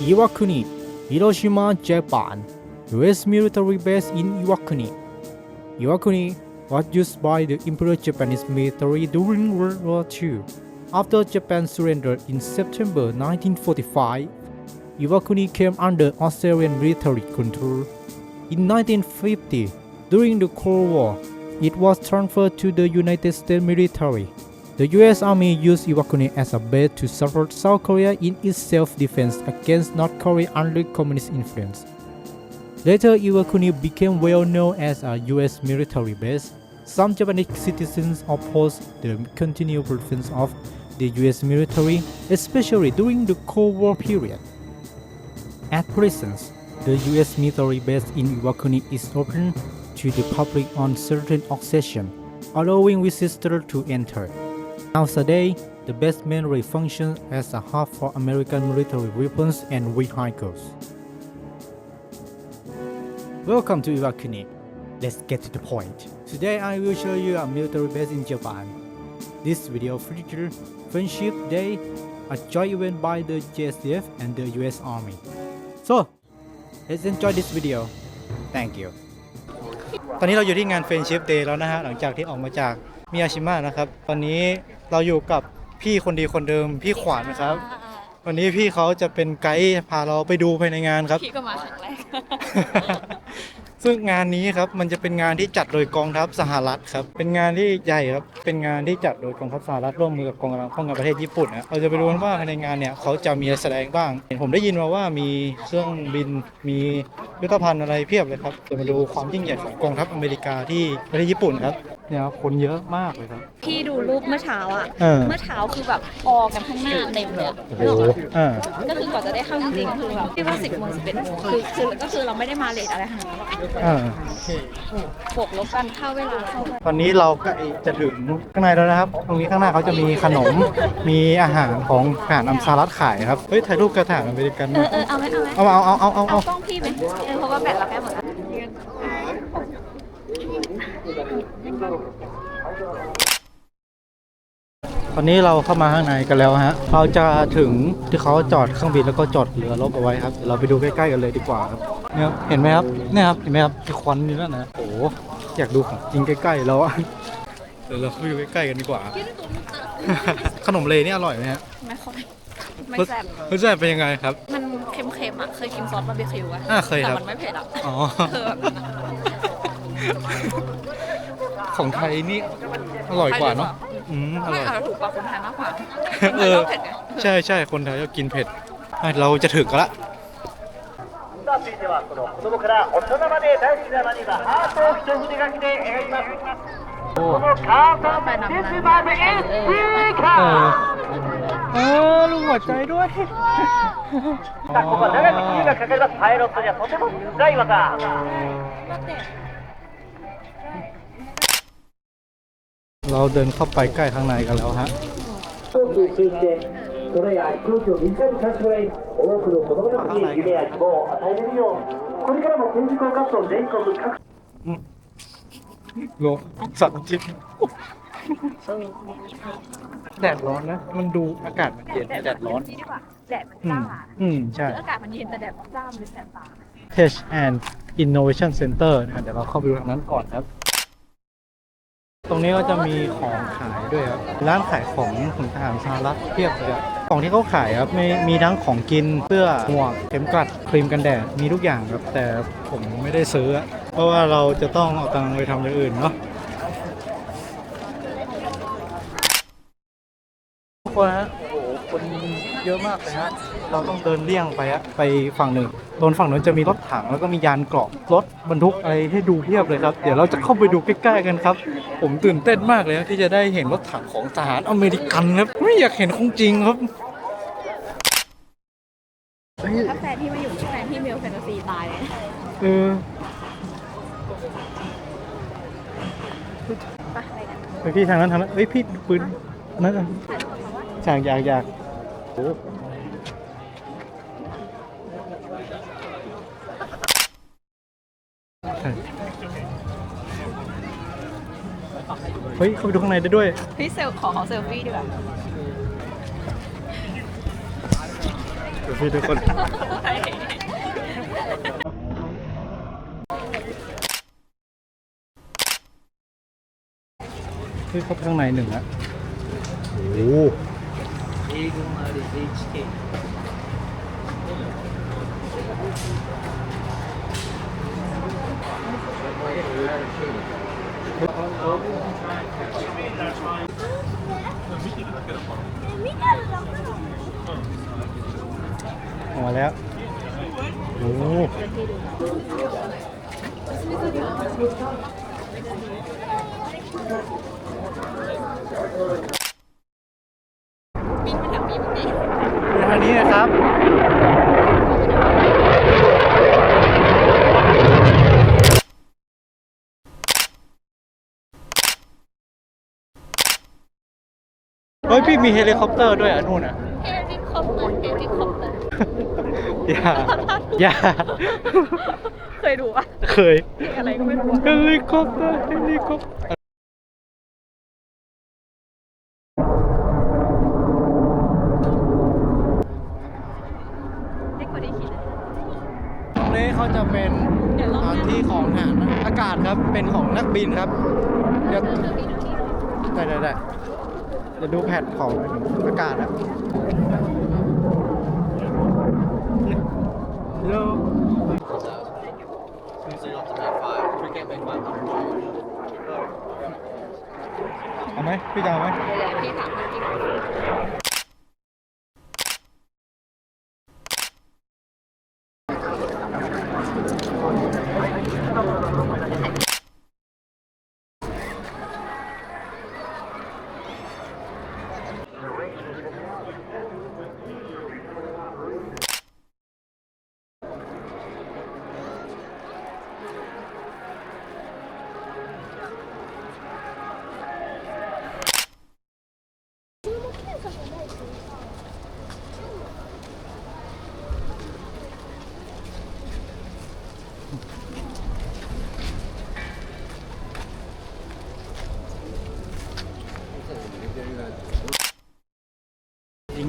Iwakuni, Hiroshima, Japan. U.S. military base in Iwakuni. Iwakuni was used by the Imperial Japanese military during World War II. After Japan surrendered in September 1945, Iwakuni came under Australian military control. In 1950, during the Cold War, it was transferred to the United States military. The US Army used Iwakuni as a base to support South Korea in its self-defense against North Korea under communist influence. Later, Iwakuni became well known as a US military base. Some Japanese citizens opposed the continued presence of the US military, especially during the Cold War period. At present, the US military base in Iwakuni is open to the public on certain occasions, allowing visitors to enter. Nowadays, the base mainly functions as a hub for American military weapons and vehicles. Welcome to Iwakuni. Let's get to the point. Today I will show you a military base in Japan. This video features Friendship Day, a joint event by the JSDF and the US Army. So, let's enjoy this video. Thank you. ตอนนี้เราอยู่ที่งาน Friendship Day แล้วนะฮะ หลังจากที่ออกมาจาก มิยาชิมะนะครับ ตอนนี้เราอยู่กับพี่คนดีคนเดิมพี่ขวัญนะครับ วันนี้พี่เขาจะเป็นไกด์พาเราไปดูภายในงานครับ พี่ก็มาครั้งแรก ซึ่งงานนี้ครับมันจะเป็นงานที่จัดโดยกองทัพสหรัฐครับ เป็นงานที่ใหญ่ครับ เป็นงานที่จัดโดยกองทัพสหรัฐร่วมมือกับกองกำลังป้องกันประเทศญี่ปุ่นนะเราจะไปดูกันว่าภายในงานเนี่ยเขาจะมีอะไรแสดงบ้างผมได้ยินมาว่ามีเครื่องบิน มียุทธภัณฑ์อะไรเพียบเลยครับจะมาดูความยิ่งใหญ่ของกองทัพอเมริกาที่ประเทศญี่ปุ่นครับ เนี่ยครับคนเยอะมากเลยครับ พี่ดูรูปเมื่อเช้าอะ เออ เมื่อเช้าคือแบบออกันข้างหน้าเต็มเลยอะโอ้โหอ่าก็คือกว่าจะได้เข้าจริงๆคือแบบที่ว่าสิบโมงสิบเอ็ดโมงคือคือก็คือเราไม่ได้มาเลทอะไรขนาดนั้นหรอกอ่าบวกลบกันเข้าเวลาเข้าไปตอนนี้เราก็จะถึงข้างในแล้วนะครับ ตรงนี้ข้างหน้าเขาจะมีขนม มีอาหารของทหารอัมซารัฐขายครับ เฮ้ยถ่ายรูปกับทหารอเมริกันเออเออเอาไหมเอาไหมเอาเอาเอาเอาเอาเอาเอากล้องพี่ไหมเออเพราะว่าแบตเราใกล้หมดแล้ว ตอนนี้เราเข้ามาข้างในกันแล้วฮะ เราจะถึงที่เขาจอดเครื่องบินแล้วก็จอดเรือรบเอาไว้ครับเดี๋ยวเราไปดูใกล้ๆกันเลยดีกว่าครับ เนี่ยครับเห็นไหมครับ เนี่ยครับ เห็นไหมครับที่ควันนี่นั่นนะโอ้โหอยากดูของจริงใกล้ๆแล้วอะเดี๋ยวเราไปดูใกล้ๆกันดีกว่า ขนมเลนี่อร่อยไหมฮะ ไม่ค่อย ไม่แซ่บรสชาติเป็นยังไงครับ มันเค็มๆอะ เคยกินซอสบาร์บีคิวอะอ่าเคยครับแต่มันไม่เผ็ดอะ อ๋อเออ ของไทยนี่อร่อยกว่าเนาะ อืมอ ไม่ ร่อย เอาถูกปากคนไทยมากกว่า เออ คนไทยชบเผ็ดไง ใช่ใช่คนไทยก็กินเผ็ดอ่ะเราจะถึงกันละ さあ続いてはこの子供から大人まで大好きなマニがハートを一筆書きで描きますこのカートンデスマーエスピーカ เออ ー เออลุงหัวใจด้วย さあここは長く冬がかかりますパイロットにはとてもつらい技 เราเดินเข้าไปใกล้ข้างในกันแล้วฮะข้างในโลสัตว์จิงแดดร้อนนะ มันดูอากาศมันเย็นแต่แดดร้อน แดดมันอืจ้ามอืมใช่อากาศมันเย็นแต่แดดมันจ้ามันเป็นแสบตา Tech and Innovation Center นะครับเดี๋ยวเราเข้าไปดูทางนั้นก่อนครับ ตรงนี้ก็จะมีของขายด้วยครับ ร้านขายของของทหารสหรัฐเพียบเลยของที่เขาขายครับมีมีทั้งของกินเสื้อหมวกเข็มกลัดครีมกันแดดมีทุกอย่างครับ แต่ผมไม่ได้ซื้อ เพราะว่าเราจะต้องเอาตังค์ไปทำอย่างอื่นเนาะทุกคนฮะโอ้โหคน เยอะมากเลยฮะเราต้องเดินเลี่ยงไปฮะไปฝั่งหนึ่งโดนฝั่งนู้นจะมีรถถังแล้วก็มียานเกราะรถบรรทุกอะไรให้ดูเพียบเลยครับ เดี๋ยวเราจะเข้าไปดูใกล้ๆกันครับ ผมตื่นเต้นมากเลยครับที่จะได้เห็นรถถังของทหารอเมริกันครับไม่อยากเห็นของจริงครับเฮ้ยถ้าแฟนที่มาอยู่แฟนที่เมลแฟนตาซีตายเลยเออไปไปกันไปพี่ทางนั้นทางนั้นเอ้ยพี่ปืนอันนั้นอันฉากอยากอยากโอ้ เฮ้ย เข้าไปดูข้างในได้ด้วย พี่เซลขอขอเซลฟี่ดีกว่าพี่ทุกคนคือเขาข้างในหนึ่งอะโอ้ โหออกมาแล้วโอ้ โหบินไปทางนี้นะครับเฮ้ยพี่มีเฮลิคอปเตอร์ด้วยอะนู่นอะ เฮลิคอปเตอร์เฮลิคอปเตอร์อย่า อย่า เคยดูปะเคยเพลงอะไรก็ไม่รู้อะ เฮลิคอปเตอร์ เฮลิคอปเตอร์ นี้เขาจะเป็นสถานที่ของทหารอากาศครับ เป็นของนักบินครับ เดี๋ยวได้ได้ได้เดี๋ยวดูแพทของอากาศอะฮัลโหล เอาไหมพี่จะเอาไหมพี่ถามพี่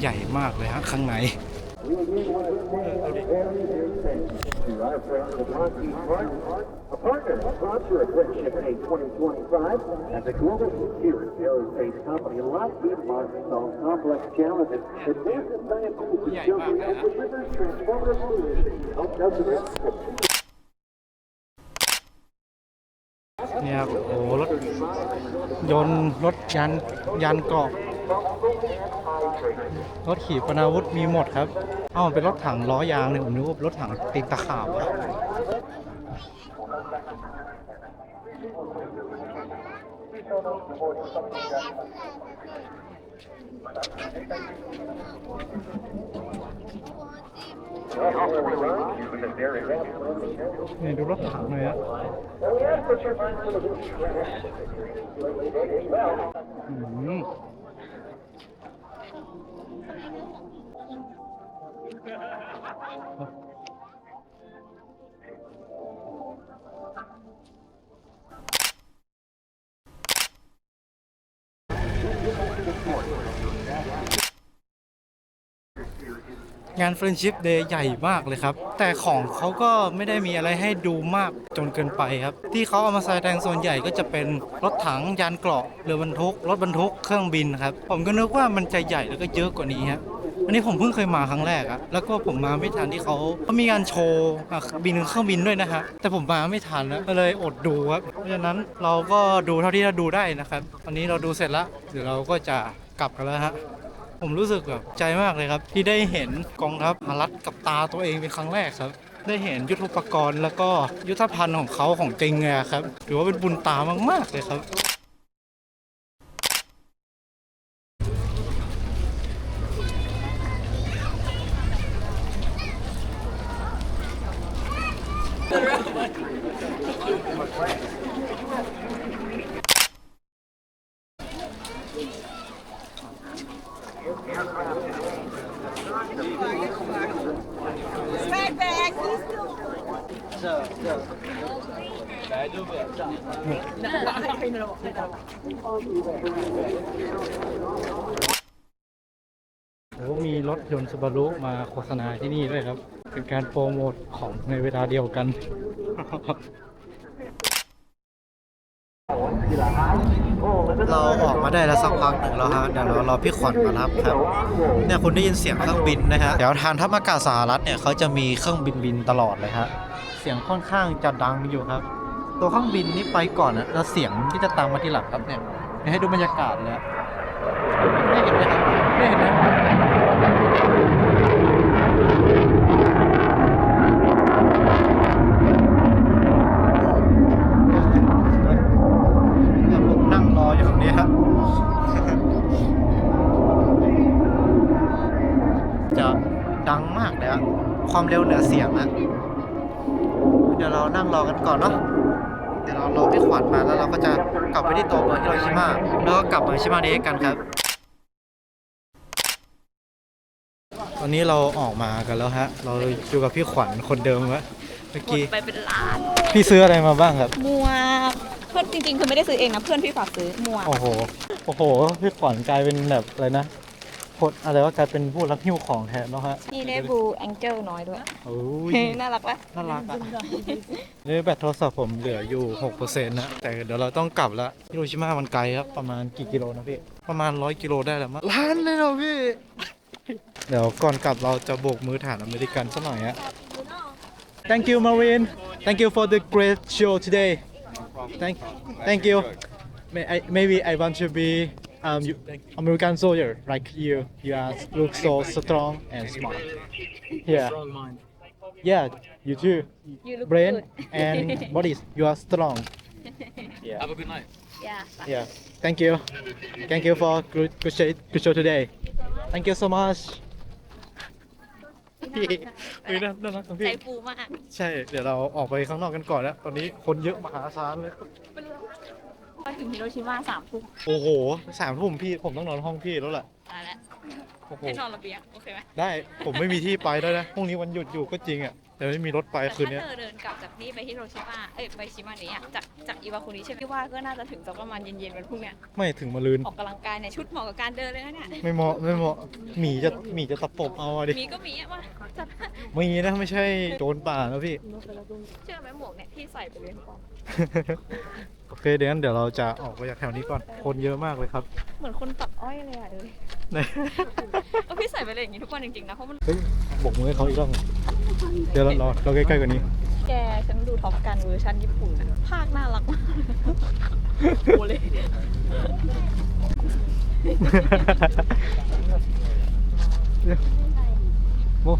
ใหญ่มากเลยฮะข้างในเนี่ยโอ้รถยนต์รถยานยานเกาะ รถขี่ปนาวุธมีหมดครับ เอ้าเป็นรถถังล้อยางเนี่ยผมนึกว่ารถถังตีนตะขาบอะนี่ดูรถถังเลยอะอืม งาน Friendship Day ใหญ่มากเลยครับ แต่ของเขาก็ไม่ได้มีอะไรให้ดูมากจนเกินไปครับ ที่เขาเอามาแสดงส่วนใหญ่ก็จะเป็นรถถังยานเกราะเรือบรรทุก รถบรรทุกเครื่องบินครับ ผมก็นึกว่ามันจะใหญ่แล้วก็เยอะกว่านี้ฮะ อันนี้ผมเพิ่งเคยมาครั้งแรกอะแล้วก็ผมมาไม่ทันที่เขาเขามีงานโชว์อะบินเครื่องบินด้วยนะฮะแต่ผมมาไม่ทันนะก็เลยอดดูครับเพราะฉะนั้นเราก็ดูเท่าที่เราดูได้นะครับตอนนี้เราดูเสร็จแล้วเดี๋ยวเราก็จะกลับกันแล้วฮะผมรู้สึกแบบใจมากเลยครับ ที่ได้เห็นกองทัพหารัฐกับตาตัวเองเป็นครั้งแรกครับ ได้เห็นยุทธปกรณ์แล้วก็ยุทธภัณฑ์ของเขาของจริงเลยครับถือว่าเป็นบุญตามากๆเลยครับ โอ้มีรถยนต์ซูบารุมาโฆษณาที่นี่ด้วยครับ เป็นการโปรโมทของในเวลาเดียวกัน เราออกมาได้แล้วสักพักหนึ่งแล้วฮะเดี๋ยวเรารอพี่ขวัญมารับครับเนี่ยคุณได้ยินเสียงเครื่องบินนะฮะเดี๋ยวทางทัพอากาศสหรัฐเนี่ยเขาจะมีเครื่องบินบินตลอดเลยฮะเสียงค่อนข้างจะดังอยู่ครับ ตัวเครื่องบินนี่ไปก่อนนะแล้วเสียงที่จะตามมาทีหลังครับเนี่ยเดี๋ยวให้ดูบรรยากาศเลยฮะไม่เห็นไหมครับไม่เห็นไหมเนี่ยผมนั่งรออยู่ตรงนี้ครับจะดังมากเลยอะความเร็วเหนือเสียงอะเดี๋ยวเรานั่งรอกันก่อนเนาะ เดี๋ยวเรารอพี่ขวัญมาแล้วเราก็จะกลับไปที่ตัวเมืองฮิโรชิมาแล้วก็กลับมาฮิโรชิมาเดะกันครับ ตอนนี้เราออกมากันแล้วฮะ เราอยู่กับพี่ขวัญคนเดิมวะเมื่อหมดกี้ ไปเป็นล้านพี่ซื้ออะไรมาบ้างครับ หมวกเพื่อนจริงๆคือไม่ได้ซื้อเองนะเพื่อนพี่ฝากซื้อหมวกโอ้โห โอ้โห พี่ขวัญกลายเป็นแบบอะไรนะ พดอะไรว่ากลายเป็นผู้รับหิ้วของแทนแล้วฮะนี่ได้บลูแองเจิลน้อยด้วย โอ้ย น่ารักปะน่ารักอะนี่แบตโทรศัพท์ผมเหลืออยู่6%นะ แต่เดี๋ยวเราต้องกลับแล้วฮิโรชิมามันไกลครับประมาณกี่กิโลนะพี่ ประมาณ 100 กิโลได้แล้วมั้งล้านเลยเหรอพี่ เดี๋ยวก่อนกลับเราจะโบกมือฐานอเมริกันสักหน่อยฮะ Thank you Marine Thank you for the great show today Thank Thank you May I, maybe I want to be um you, American soldier like you you are look so strong and smart yeah yeah you too You look brain good. and body you are strong yeah yeah yeah thank you thank you for good good show good show today thank you so much เฮ้ยน่าน่ารักจังใจพี่ ฟูมาก ใช่ เดี๋ยวเราออกไปข้างนอกกันก่อนแล้ว ตอนนี้คนเยอะมหาศาลเลย มาถึงฮิโรชิมาสามทุ่มโอ้โหสามทุ่มพี่ผมต้องนอนห้องพี่แล้วแหละตายแล้วโอ้โหให้นอนระเบียงโอเคไหมได้ผมไม่มีที่ไปด้วยนะพรุ่งนี้วันหยุดอยู่ก็จริงอะแต่ไม่มีรถไปแต่คืนถ้าเนี้ยเธอเดินกลับจากนี่ไปฮิโรชิมาเอ้ยไปชิมาเนะจากจากอิวาคุนิใช่ไหมพี่ว่าก็น่าจะถึงสักประมาณเย็นๆวันพรุ่งเนี้ยไม่ถึงมาลืนออกกำลังกายเนี่ยชุดเหมาะกับการเดินเลยนะเนี่ยไม่เหมาะไม่เหมาะหมีจะหมีจะตะปบเอาอะดิมีก็มีอะว่าจะ มีนะไม่ใช่โจรป่านะพี่ เชื่อไหมหมวกเนี่ยที่ใส่ไปเรียนปอโอเคเดี๋ยวงั้นเดี๋ยวเราจะออกไปจากแถวนี้ก่อน คนเยอะมากเลยครับ เหมือนคนตัดอ้อยเลยอะเดี๋ยวดิไหน เออพี่ใส่ไปเลยอย่างนี้ทุกวันจริงๆนะเพราะมันเฮ้ยบอกมือให้เขาอีกรอบเดี๋ยวเราเราเราใกล้ๆกว่านี้ แกฉันดูท็อปกันเวอร์ชันญี่ปุ่นอะภาคน่ารักมากโอเลย โอ้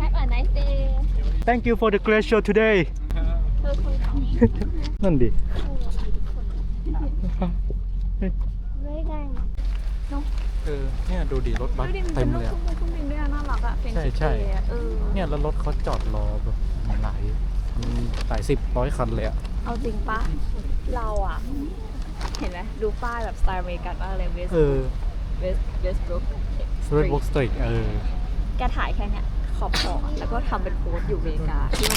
Have a nice day Thank you for the great show today เธอคนนั่นดิไม่ได้เออเนี่ยดูดิรถบัสดูดิมันเต็เป็มนรูเลปยเคอะรื่องบินเครื่องบินด้วยอะน่ารักอะเป็นใช่ชิคใช่ เก๋อะเออเนี่ยแล้วรถเขาจอดรอแบบหลายหลายสิบร้อยคันเลยอะเอาจริงปะเราอะเห็นไหมดูป้ายแบบสไตล์อเมริกันมากเลยเวสเออเวสเวสบรุกสเวทบ็อกสตรีทเออ แกถ่ายแค่เนี้ย ขอบขอบแล้วก็ทำเป็นโพสต์อยู่อเมริกาที่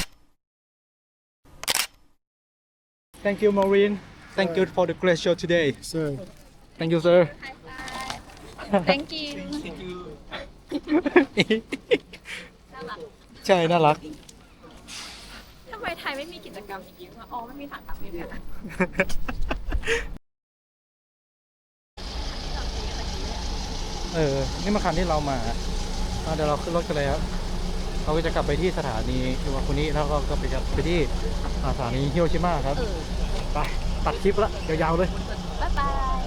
Thank you Marine Thank you for the great show today Sir, Thank you sir thank you น่ารักใช่น่ารัก ทำไมไทยไม่มีกิจกรรมอย่างนี้วะอ๋อไม่มีฐานทัพอเมริกาเออ นี่มาคันที่เรามาเอาเดี๋ยวเราขึ้นรถกันเลยครับ เราก็จะกลับไปที่สถานีอิวาคุนิแล้วก็ก็ไปกลับไปที่อ่าสถานีฮิโรชิมาครับ เออไปตัดคลิปละยาวๆเลย บ๊ายบาย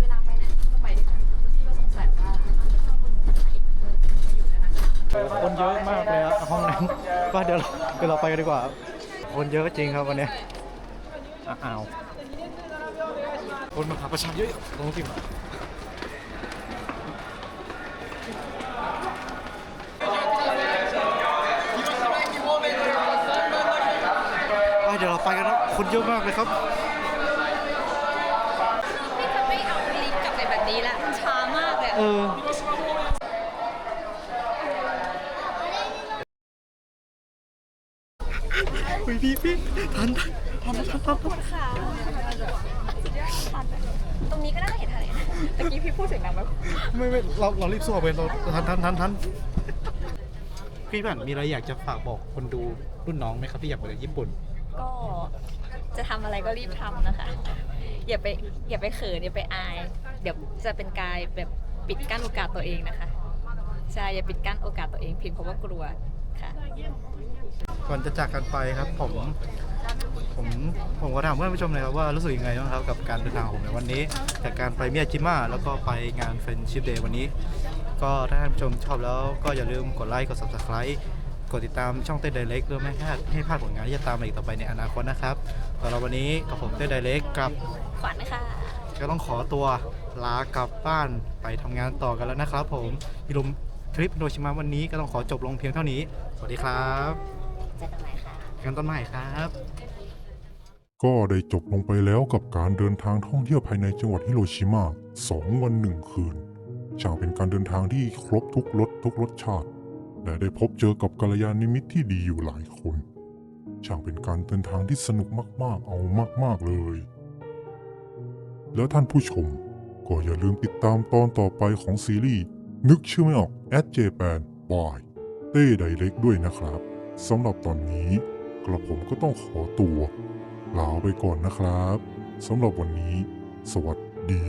เวลาไปไหนก็ไปด้วยกันพี่ก็สงสัยว่าคนเยอะมากเลยอะห้องนั้น ว่าเดี๋ยวเราเดี๋ยวเราไปกันดีกว่า คนเยอะจริงครับวันเนี้ยอะอ้าวคนมาขับประชันเยอะตรงที่มา เยอะมากเลยครับพี่จะไม่เอาลิงก์กลับไปแบบนี้ละช้ามากเลยอะ เออพี่พี่พี่ทันทันทันทันทันค่ะทันตรงนี้ก็น่าจะเห็นทะเลนะตะกี้พี่พูดเสียงดังไหมไม่ไม่เราเรารีบสู้ไปเราทันทันทันทันพี่ผ่านมีอะไรอยากจะฝากบอกคนดูรุ่นน้องไหมครับที่อยากไปเรียนญี่ปุ่น ก็ จะทำอะไรก็รีบทำนะคะ อย่าไปอย่าไปเขินอย่าไปอาย เดี๋ยวจะเป็นกายแบบปิดกั้นโอกาสตัวเองนะคะใช่อย่าปิดกั้นโอกาสตัวเองเพียงเพราะว่ากลัวค่ะ ก่อนจะจากกันไปครับผม ผมผมก็ถามเพื่อนผู้ชมเลยครับว่ารู้สึกยังไงบ้างครับกับการเดินทางของผมในวันนี้จากการไปเมียจิมะแล้วก็ไปงานเฟนชิ p เดย์วันนี้ ก็ถ้าท่านผู้ชมชอบแล้วก็อย่าลืมกดไลค์กด subscribe กดติดตามช่องเต้นไดเล็กด้วยไม่ให้พลาดให้พลาดผลงานที่จะตามมาอีกต่อไปในอนาคตนะครับสำหรับวันนี้กับผมเต้นไดเล็กกับขวัญค่ะก็ต้องขอตัวลากลับบ้านไปทำงานต่อกันแล้วนะครับ ผมพิลมทริปโดชิมะวันนี้ก็ต้องขอจบลงเพียงเท่านี้ สวัสดีครับเจอกันใหม่ค่ะ กันต้นใหม่ครับ ก็ได้จบลงไปแล้วกับการเดินทางท่องเที่ยวภายในจังหวัดฮิโรชิมาสองวันหนึ่งคืนช่างเป็นการเดินทางที่ครบทุกรสทุกรสชาติ และได้พบเจอกับกัลยาณมิตรที่ดีอยู่หลายคน ช่างเป็นการเดินทางที่สนุกมากๆเอามากๆเลย แล้วท่านผู้ชม ก็อย่าลืมติดตามตอนต่อไปของซีรีส์นึกชื่อไม่ออก at Japan by เต้ไดเล็กด้วยนะครับสำหรับตอนนี้กระผมก็ต้องขอตัวลาไปก่อนนะครับสำหรับวันนี้ สวัสดี